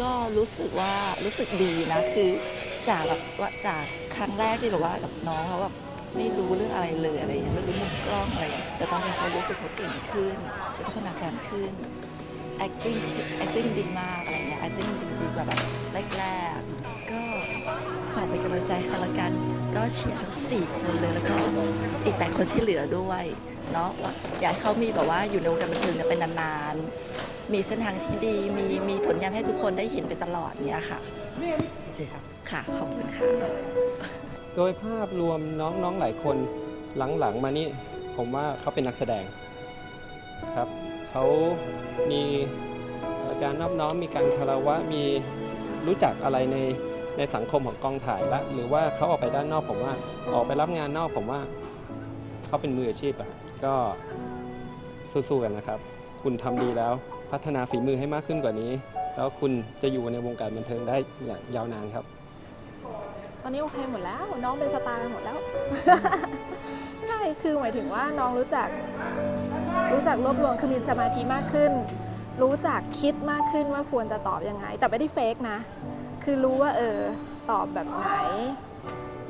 ก็รู้สึกว่ารู้สึกดีนะคือจากแบบว่าจากครั้งแรกที่แบบว่ากับน้องเขาแบบไม่รู้เรื่องอะไรเลยอะไรอย่างเงี้ยไม่รู้มุมกล้องอะไรอย่างเงี้ยแต่ตอนนี้เขารู้สึกเขาเก่งขึ้นพัฒนาการขึ้น acting acting ดีมากอะไรเงี้ย acting ดีดีกว่าแบบแรกๆก็ฝากเป็นกำลังใจเขาละกัน ก็เชียร์ทั้ง4คนเลยแล้วก็อีก8คนที่เหลือด้วยเนาะอยากให้เขามีแบบว่าอยู่ในวงการบันเทิงเนี่ยเป็นนานๆ มีเส้นทางที่ดี มีมีผลงานให้ทุกคนได้เห็นไปตลอดเนี่ยค่ะโอเคครับ ค่ะขอบคุณค่ะโดยภาพรวมน้องๆหลายคนหลังๆมานี่ผมว่าเขาเป็นนักแสดงครับเขามีเอ่อการนอบน้อมมีการคารวะมีรู้จักอะไรในในสังคมของกองถ่ายละหรือว่าเขาออกไปด้านนอกผมว่าออกไปรับงานนอกผมว่าเขาเป็นมืออาชีพอะก็สู้ๆกันนะครับ คุณทำดีแล้ว พัฒนาฝีมือให้มากขึ้นกว่านี้ แล้วคุณจะอยู่ในวงการบันเทิงได้อย่างยาวนานครับ ตอนนี้โอเคหมดแล้ว น้องเป็นสตาร์หมดแล้วใช่คือหมายถึงว่าน้องรู้จัก รู้จักรวบรวมคือมีสมาธิมากขึ้น รู้จักคิดมากขึ้นว่าควรจะตอบยังไง แต่ไม่ได้เฟกนะ คือรู้ว่าเออตอบแบบไหน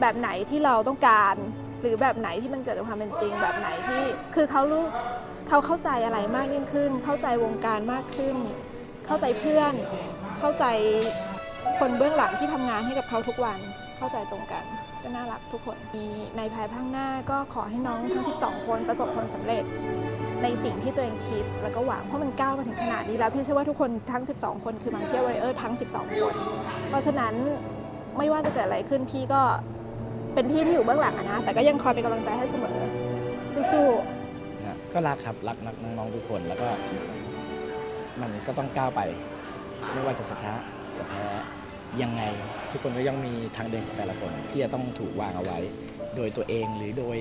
แบบไหนที่เราต้องการ หรือแบบไหนที่มันเกิดจากความเป็นจริง แบบไหนที่คือเขารู้ เขาเข้าใจอะไรมากยิ่งขึ้น เข้าใจวงการมากขึ้น เข้าใจเพื่อน เข้าใจคนเบื้องหลังที่ทำงานให้กับเขาทุกวัน เข้าใจตรงกัน ก็น่ารักทุกคน มีในภายภาคหน้าก็ขอให้น้องทั้ง 12 คนประสบผลสำเร็จ ในสิ่งที่ตัวเองคิด แล้วก็หวัง เพราะมันก้าวมาถึงขนาดนี้แล้ว พี่เชื่อว่าทุกคนทั้ง 12 คนคือมังเชียร์วอริเออร์ทั้ง 12 คน เพราะฉะนั้นไม่ว่าจะเกิดอะไรขึ้นพี่ก็เป็นพี่ที่อยู่เบื้องหลังอะนะ แต่ก็ยังคอยเป็นกำลังใจให้เสมอสู้ๆ ก็รักครับรักนักน้องๆทุกคนแล้วก็มันก็ต้องก้าวไป ไม่ว่าจะชนะจะแพ้ยังไง ทุกคนก็ย่อมมีทางเดินของแต่ละคนที่จะต้องถูกวางเอาไว้ โดยตัวเองหรือโดย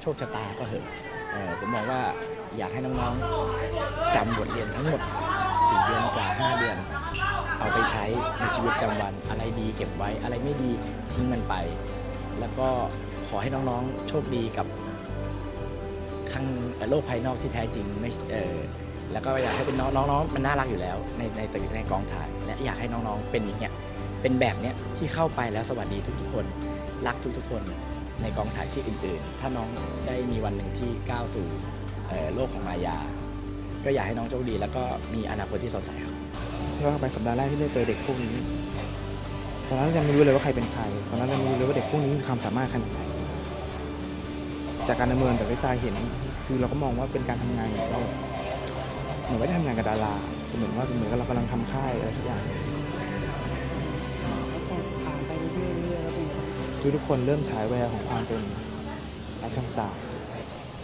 โชคชะตาก็เหอะเอ่อผมมองว่าอยากให้น้องๆจำบทเรียนทั้งหมด 4 เดือนกว่า 5 เดือน เอาไปใช้ในชีวิตประจำวัน อะไรดีเก็บไว้อะไรไม่ดีทิ้งมันไป แล้วก็ขอให้น้องๆโชคดีกับ ข้างโลกภายนอกที่แท้จริงไม่เออแล้วก็อยากให้เป็นน้องน้องๆมันน่ารักอยู่แล้วในในในกองถ่ายและอยากให้น้องๆเป็นอย่างเงี้ยเป็นแบบเนี้ยที่เข้าไปแล้วสวัสดีทุกๆคน รักทุกๆคนในกองถ่ายที่อื่นๆ ถ้าน้องได้มีวันหนึ่งที่ก้าวสู่โลกของมายา ก็อยากให้น้องโชคดี แล้วก็มีอนาคตที่สดใสครับย้อนกลับไปสัปดาห์แรกที่ได้เจอเด็กพวกนี้ ตอนนั้นยังไม่รู้เลยว่าใครเป็นใคร ตอนนั้นยังไม่รู้เลยว่าเด็กพวกนี้มีความสามารถขนาดไหน จากการดำเนินแต่วิตาเห็น คือเราก็มองว่าเป็นการทำงานของเราเหมือนไม่ได้ทำงานกับดาราเหมือนว่าเหมือนกับเรากำลังทำค่ายอะไรสักอย่างคือทุกคนเริ่มฉายแววของความเป็นอคชั่นสตาร์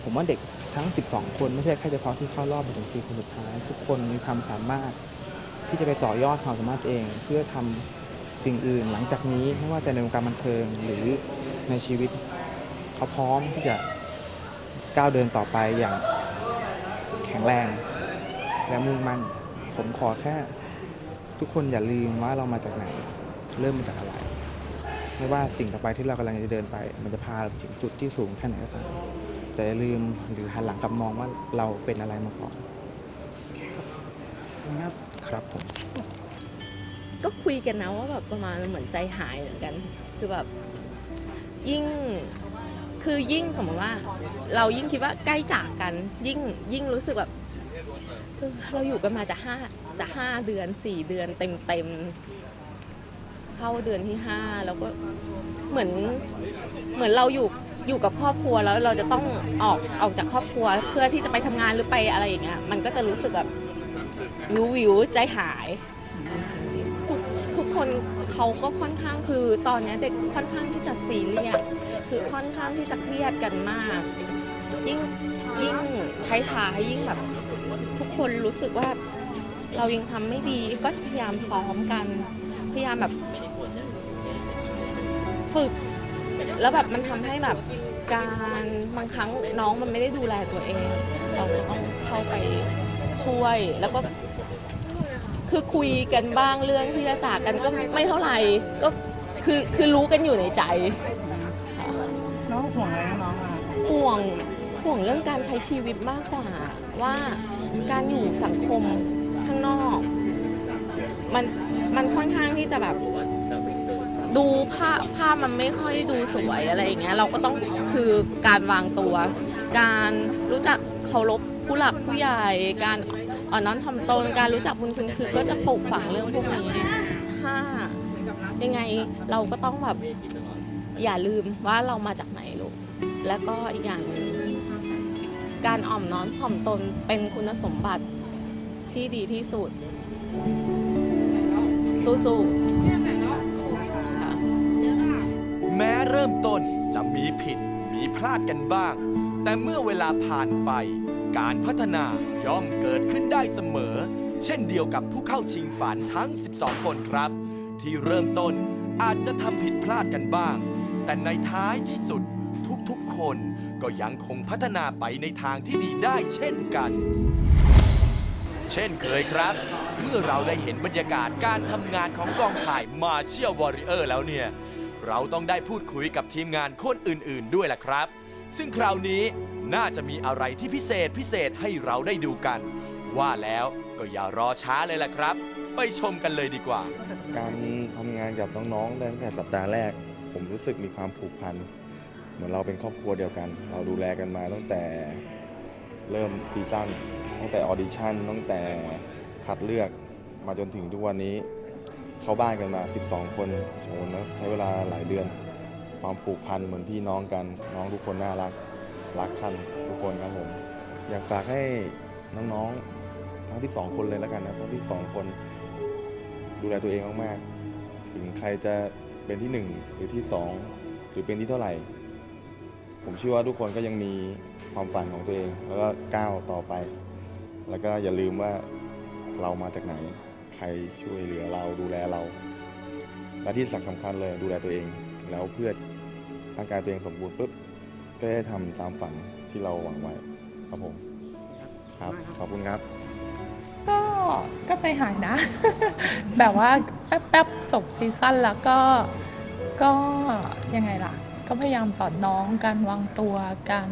ผมว่าเด็กทั้ง 12 คนไม่ใช่แค่เฉพาะที่เข้ารอบมาถึง4คนสุดท้าย ทุกคนมีความสามารถที่จะไปต่อยอดความสามารถตัวเอง เพื่อทำสิ่งอื่นหลังจากนี้ไม่ว่าจะในวงการบันเทิงหรือในชีวิต เขาพร้อมที่จะก้าวเดินต่อไปอย่างแข็งแรง และมุ่งมั่น ผมขอแค่ ทุกคนอย่าลืมว่าเรามาจากไหน เริ่มมาจากอะไร ไม่ว่าสิ่งต่อไปที่เรากำลังจะเดินไป มันจะพาเราไปถึงจุดที่สูงแค่ไหนก็ตามแต่อย่าลืมหรือหันหลังกลับมองว่าเราเป็นอะไรมาก่อนครับผม ก็คุยกันนะว่าแบบประมาณเหมือนใจหายเหมือนกัน คือแบบยิ่ง คือยิ่งสมมติว่า เรายิ่งคิดว่าใกล้จากกันยิ่งยิ่งรู้สึกแบบเออเราอยู่กันมาจะห้าจะห้าเดือนสี่เดือนเต็มเต็มๆเข้าเดือนที่ห้าแล้วก็เหมือนเหมือนเราอยู่อยู่กับครอบครัวแล้วเราจะต้องออกออกจากครอบครัวเพื่อที่จะไปทำงานหรือไปอะไรอย่างเงี้ยมันก็จะรู้สึกแบบวิววิวใจหาย ทุกทุกคนเขาก็ค่อนข้างคือตอนเนี้ยเด็กค่อนข้างที่จะซีเรียส คือค่อนข้างที่จะเครียดกันมาก ยิ่งยิ่งท้ายๆยิ่งแบบ ทุกคนรู้สึกว่าเรายังทำไม่ดีก็จะพยายามซ้อมกัน พยายามแบบฝึก แล้วแบบมันทำให้แบบการบางครั้งน้องมันไม่ได้ดูแลตัวเอง เราต้องเข้าไปช่วยแล้วก็คือคุยกันบ้างเรื่องที่จะจากกันก็ไม่เท่าไหร่ก็คือคือรู้กันอยู่ในใจ น้องห่วงอะไรนะน้องอะห่วงห่วงเรื่องการใช้ชีวิตมากกว่า ว่าการอยู่สังคมข้างนอก มันมันค่อนข้างที่จะแบบดูภาพภาพมันไม่ค่อยดูสวยอะไรอย่างเงี้ยเราก็ต้องคือการวางตัว การรู้จักเคารพผู้หลักผู้ใหญ่การอ่อนน้อมถ่อมตนการรู้จักบุญคุณคือ ก็จะปลูกฝังเรื่องพวกนี้ถ้ายังไงเราก็ต้องแบบ อย่าลืมว่าเรามาจากไหนลูก แล้วก็อีกอย่างหนึ่งการอ่อมน้อมถ่อมตนเป็นคุณสมบัติที่ดีที่สุด สู้ๆแม้เริ่มต้นจะมีผิดมีพลาดกันบ้าง แต่เมื่อเวลาผ่านไป การพัฒนาย่อมเกิดขึ้นได้เสมอ เช่นเดียวกับผู้เข้าชิงฝันทั้ง 12 คนครับ ที่เริ่มต้นอาจจะทำผิดพลาดกันบ้าง แต่ในท้ายที่สุดทุกๆคนก็ยังคงพัฒนาไปในทางที่ดีได้เช่นกัน เช่นเคยครับ เมื่อเราได้เห็นบรรยากาศการทำงานของกองถ่ายมาเชีย l วอริเออร์แล้วเนี่ย เราต้องได้พูดคุยกับทีมงานคนอื่นๆด้วยล่ะครับ ซึ่งคราวนี้น่าจะมีอะไรที่พิเศษพิเศษให้เราได้ดูกัน ว่าแล้วก็อย่ารอช้าเลยล่ะครับ ไปชมกันเลยดีกว่า การทำงานกับน้องๆตั้งแต่สัปดาห์แรก ผมรู้สึกมีความผูกพัน เหมือนเราเป็นครอบครัวเดียวกัน เราดูแลกันมาตั้งแต่เริ่มซีซั่นตั้งแต่ออดิชั่นตั้งแต่คัดเลือกมาจนถึงทุกวันนี้ เข้าบ้านกันมา 12 คนโชว์นะใช้เวลาหลายเดือน ความผูกพันเหมือนพี่น้องกัน น้องทุกคนน่ารัก รักกันทุกคนครับผม อยากฝากให้น้องๆ ทั้ง 12 คนเลยแล้วกันนะทั้ง 12 คน ดูแลตัวเองมากๆ ถึงใครจะ เป็นที่หนึ่งหรือที่สองหรือเป็นที่เท่าไหร่ ผมเชื่อว่าทุกคนก็ยังมีความฝันของตัวเอง แล้วก็ก้าวต่อไป แล้วก็อย่าลืมว่าเรามาจากไหน ใครช่วยเหลือเราดูแลเราและที่สำคัญเลยดูแลตัวเอง แล้วเพื่อร่างกายตัวเองสมบูรณ์ปุ๊บก็ได้ทำตามฝันที่เราหวังไว้ครับผมครับขอบคุณครับ ก็ก็ใจหายนะ แบบว่าแป๊บๆจบซีซั่นแล้วก็ก็ยังไงล่ะ ก็พยายามสอนน้องการวางตัวการ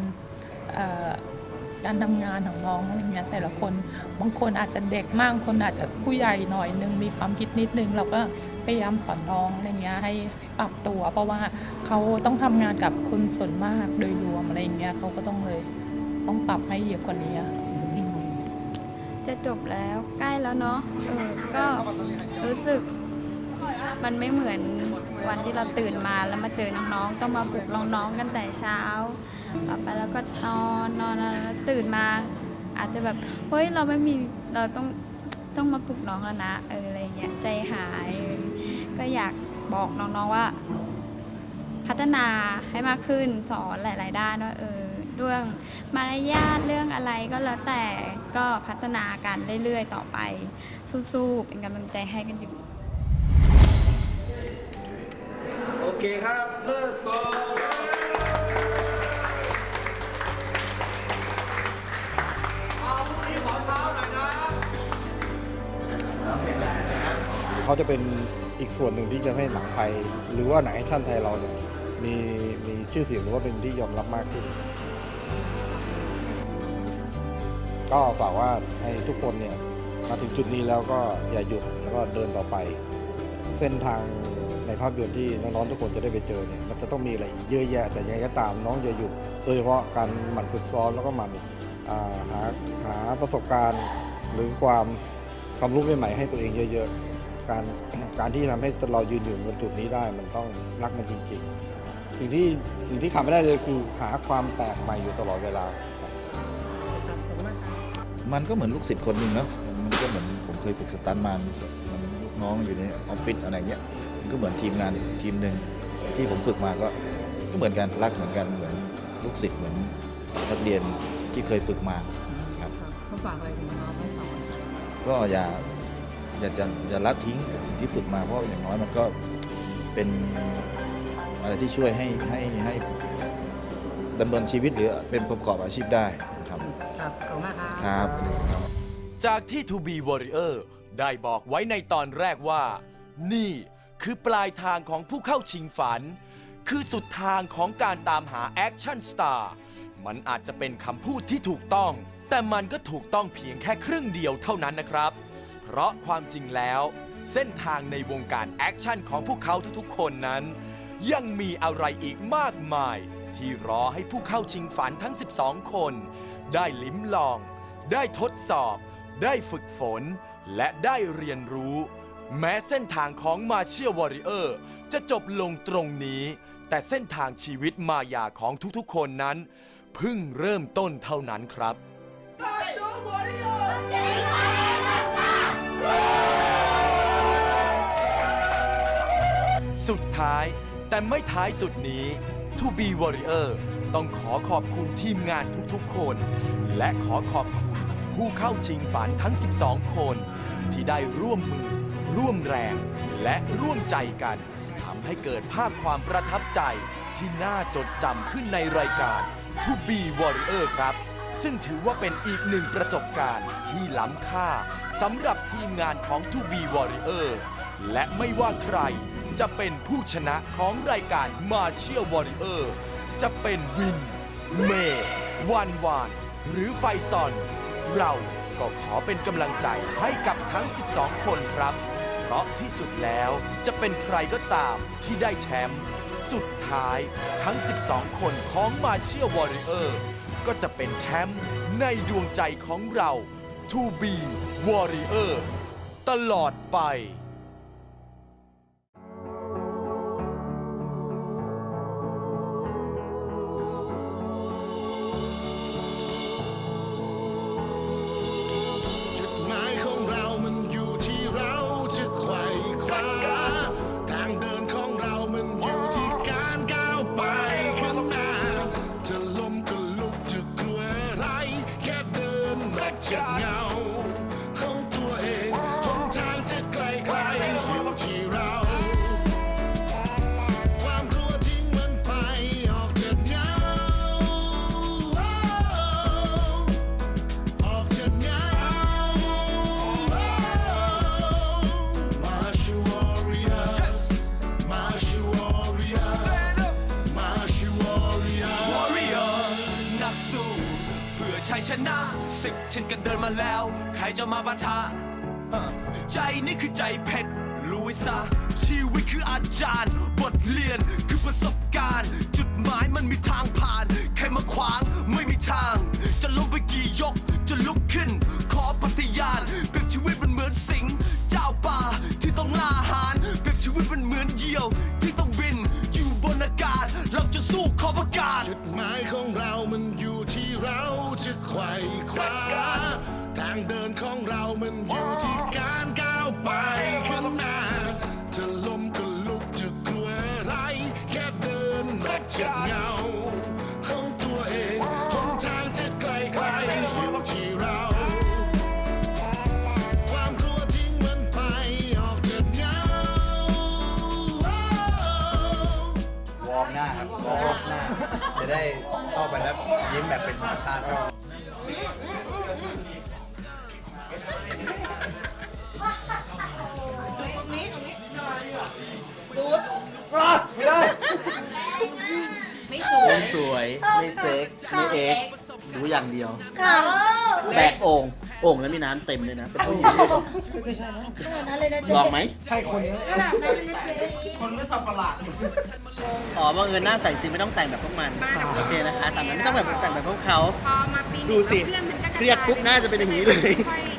การทำงานของน้องอะไรเงี้ยแต่ละคนบางคนอาจจะเด็กมาก คนอาจจะผู้ใหญ่หน่อยนึงมีความคิดนิดนึง เราก็พยายามสอนน้องอะไรเงี้ยให้ปรับตัว เพราะว่าเขาต้องทำงานกับคนส่วนมากโดยรวมอะไรเงี้ยเขาก็ต้องเลยต้องปรับให้เยอะกว่านี้ จะจบแล้วใกล้แล้วเนาะเออก็รู้สึก มันไม่เหมือนวันที่เราตื่นมาแล้วมาเจอน้องๆ ต้องมาปลุกน้องๆกันแต่เช้า ต่อไปแล้วก็นอนนอนแล้วตื่นมา อาจจะแบบเฮ้ยเราไม่มีเราต้องต้องมาปลุกน้องแล้วนะเอออะไรเงี้ยใจหาย ก็อยากบอกน้องๆว่า พัฒนาให้มากขึ้นสอนหลาย ๆ ด้านว่าเออ เรื่องมารยาทเรื่องอะไรก็แล้วแต่ก็พัฒนากันเรื่อยๆ ต่อไป สู้ๆ เป็นกำลังใจให้กันอยู่ โอเคครับเลิกก่อนเขาจะเป็นอีกส่วนหนึ่งที่จะให้หนังไทย หรือว่าหนังแอคชั่นไทยเราเนี่ยมีมีชื่อเสียงหรือว่าเป็นที่ยอมรับมากขึ้น ก็ฝากว่าให้ทุกคนเนี่ยมาถึงจุดนี้แล้วก็อย่าหยุดแล้วก็เดินต่อไป เส้นทางในภาพยนตร์ที่น้องๆทุกคนจะได้ไปเจอเนี่ยมันจะต้องมีอะไรเยอะแยะแต่ยังไงก็ตามน้องอย่าหยุดโดยเฉพาะการหมั่นฝึกซ้อมแล้วก็หมั่นาหาหาประสบการณ์หรือความความรู้ใหม่ๆให้ตัวเองเยอะ ๆ การการที่ทำให้เรายืนอยู่บนจุดนี้ได้ มันต้องรักมันจริง ๆ สิ่งที่สิ่งที่ขาดไม่ได้เลยคือหาความแปลกใหม่อยู่ตลอดเวลา มันก็เหมือนลูกศิษย์คนหนึ่งเนาะมันก็เหมือนผมเคยฝึกสตันท์มามันลูกน้องอยู่ในออฟฟิศอะไรเงี้ยมันก็เหมือนทีมงานทีมหนึ่งที่ผมฝึกมาก็ก็เหมือนกันรักเหมือนกันเหมือนลูกศิษย์เหมือนนักเรียนที่เคยฝึกมาครับมาฝากอะไรถึงน้องทั้งสองคนก็อย่าอย่าจะอย่าละทิ้งกับสิ่งที่ฝึกมาเพราะอย่างน้อยมันก็เป็นอะไรที่ช่วยให้ให้ให้ดำเนินชีวิตหรือเป็นประกอบอาชีพได้ครับ ครับขอบคุณมากครับครับ จากที่ To be Warrior ได้บอกไว้ในตอนแรกว่า นี่คือปลายทางของผู้เข้าชิงฝัน คือสุดทางของการตามหาแอคชั่นสตาร์มันอาจจะเป็นคำพูดที่ถูกต้อง แต่มันก็ถูกต้องเพียงแค่ครึ่งเดียวเท่านั้นนะครับ เพเพราะความจริงแล้ว เส้นทางในวงการแอคชั่นของพวกเขาทุกๆคนนั้น ยังมีอะไรอีกมากมาย ที่รอให้ผู้เข้าชิงฝันทั้ง 12 คน ได้ลิ้มลอง ได้ทดสอบ ได้ฝึกฝน และได้เรียนรู้ แม้เส้นทางของมาเชียวอริเออร์จะจบลงตรงนี้ แต่เส้นทางชีวิตมายาของทุกๆคนนั้น เพิ่งเริ่มต้นเท่านั้นครับ สุดท้ายแต่ไม่ท้ายสุดนี้ To Be Warrior ต้องขอขอบคุณทีมงานทุกๆคน และขอขอบคุณผู้เข้าชิงฝันทั้ง 12 คน ที่ได้ร่วมมือ ร่วมแรง และร่วมใจกันทำให้เกิดภาพความประทับใจที่น่าจดจำขึ้นในรายการ To Be Warrior ครับ ซึ่งถือว่าเป็นอีกหนึ่งประสบการณ์ที่ล้ำค่าสำหรับทีมงานของ To Be Warrior และไม่ว่าใคร จะเป็นผู้ชนะของรายการ Martial Warrior จะเป็นวิน เมวานวาน หรือไฟซอน เราก็ขอเป็นกำลังใจให้กับทั้ง 12 คนครับ เพราะที่สุดแล้วจะเป็นใครก็ตามที่ได้แชมป์สุดท้ายทั้ง 12 คนของมาเชีย Warrior ก็จะเป็นแชมป์ในดวงใจของเรา To be Warrior ตลอดไป สิบทินกันเดินมาแล้ว ใครจะมาปะทะใจนี่คือใจเพชรรู้ไว้ซะชีวิตคืออาจารย์ บทเรียน จากเงาของตัวเองหนทางจะไกลไกลอยู่ที่เรา ความกลัวทิ้งมันไปออกจากเงาวอร์มหน้าครับวอร์มหน้า จะได้เข้าไปแล้วยิ้มแบบเป็นธรรมชาติครับไม่ได้ ไม่สวยไม่สวย ไม่เซ็กไม่เอ็กซ์รู้อย่างเดียว ค่ะแบกโอ่งโอ่งแล้วมีน้ำเต็มเลยนะเป็นผู้หญิงไม่ใช่นะขนาดนั้นเลยนะเจ๊ลองไหมใช่คนขนาดนั้นเลยนะเจ๊คนหรือสับประหลาดอ๋อบังเอิญหน้าใสจริงไม่ต้องแต่งแบบพวกมันโอเคนะคะตามนั้นไม่ต้องแบบแต่งแบบพวกเขาดูสิเครียดปุ๊บหน้าจะเป็นอย่างนี้เลย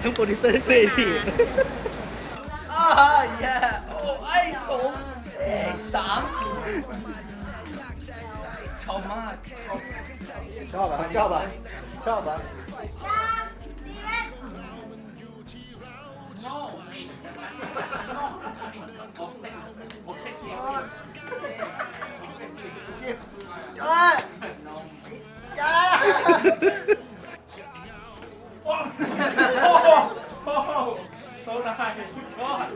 ทั้งโปรดิวเซอร์ทั้งครีเอทีฟอ่าแย่โอ้ไชอบอะชอบอะชอบอะจ้าจ้าโอ้โหโอ้โหโซนายสุดยอด